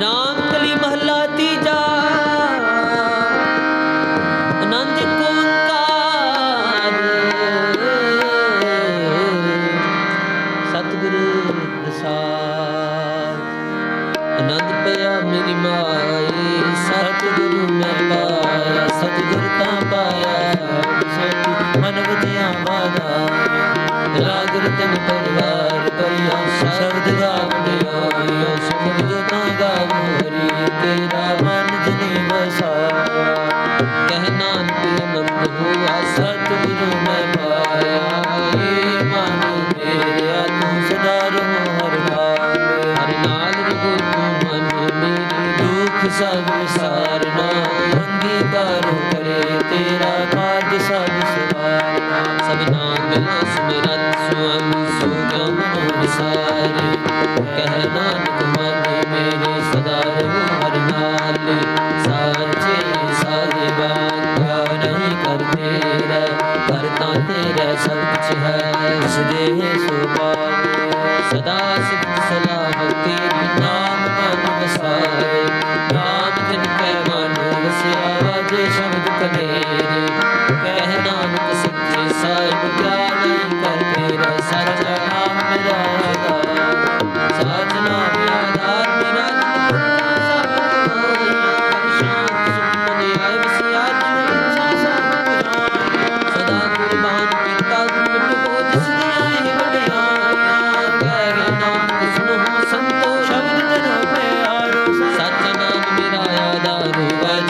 ਰਾਮ ਕਲੀ ਮਹੱਲਾ ਤੀਜਾ। ਆਨੰਦ ਓੰਕਾਰ। ਸਤਿਗੁਰੂ ਪ੍ਰਸਾਦ। ਆਨੰਦ ਪਿਆ ਮੇਰੀ ਮਾਈ। ਸਤਿਗੁਰੂ ਮੈਂ ਪਾਇਆ। ਸਤਿਗੁਰ ਤਾਂ ਪਾਇਆ। ਸਤਿ ਮਨ ਵਿਦਿਆ ਵਾਦਾਇਆ ਰਾਗ ਰਤਨ ਤੇਰਾ ਮਨ ਜਨੇ ਵਸਾਇਆ, ਕਹਿ ਨਾਨਕ ਆਨੰਦ ਹੋਆ ਸਤਿਗੁਰੂ ਮੈਂ ਪਾਇਆ। ਏ ਮਨ ਮੇਰਿਆ, ਤੂੰ ਸਦਾ ਰਹੋ ਹਰ ਨਾਲ। ਹਰ ਨਾਲ ਰਹੋ ਤੂੰ ਮਨ ਮੇਰੇ, ਦੁੱਖ ਸਭ ਵਿਸਾਰਨਾ ਅੰਗੀਕਾਰੋ ਕਰੇ ਤੇਰਾ ਕਾਜ ਸਭ ਸਵਾਰਨਾ। ਸਭਨਾ ਗਲਾ ਸੁਮਰਤ ਸੁਆਮੀ ਸੋਗਾ ਮਨੋ ਵਿਸਾਰੇ ਕਹਿ ਨਾਨਕ ਮਨ ਮੇਰੇ, ਸਦਾ ਨਹੀਂ ਕਰ ਤੇਰਾ ਕਰਤਾ ਤੇਰਾ ਸਭ ਕੁਛ ਹੈ। ਉਸ ਦੇ ਸੁਭਾਵੇ ਸਦਾ ਸਿਫਤ ਸਲਾਹ ਤੇਰੀ ਨਾਮ ਮਨ ਵਸਾਰੇ ਨਾਮ ਜਿਨ ਕੈ ਮਨ ਵਸਿਆ, ਵਾਜੇ ਸ਼ਬਦ ਕਨੇਰੇ। ਕਹਿ ਨਾਨਕ ਸੱਚੇ ਸਾਹਿਬ ਕਿਆ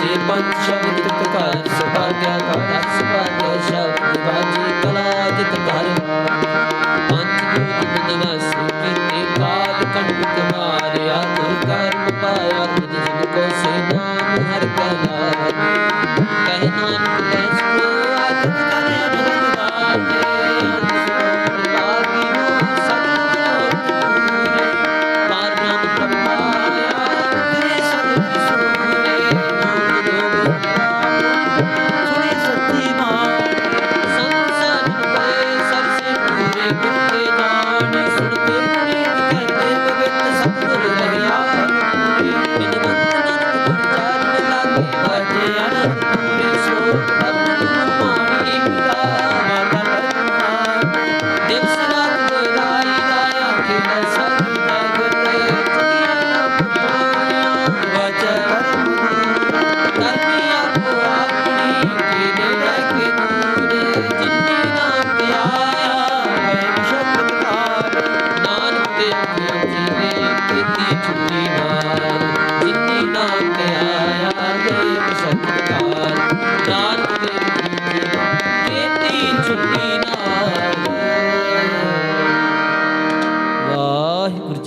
ਆਧਾਰ ਵਾਜੇ ਪੰਜ ਸ਼ਬਦ ਤਿਤ ਘਰ ਸੁਭਾਗਿਆ ਘਰ ਸੁਭਾਗਿਆ ਸ਼ਬਦ ਵਾਜੇ ਕਲਾ ਜਿਤ ਘਰ। ਪੰਜ ਦੂਤ ਨਿਵਾਸੀ ਕੀਤੇ ਕਾਲ ਕੰਡਕ ਮਾਰਿਆ ਤੁਰ ਕਰਮ ਪਾਇਆ ਤੁਧ ਜਿਨ ਕੋ ਸੇ ਨਾਮ ਹਰ ਕੈ ਲਾਗੇ ਕਹਿ Nanak Thank you. Thank you.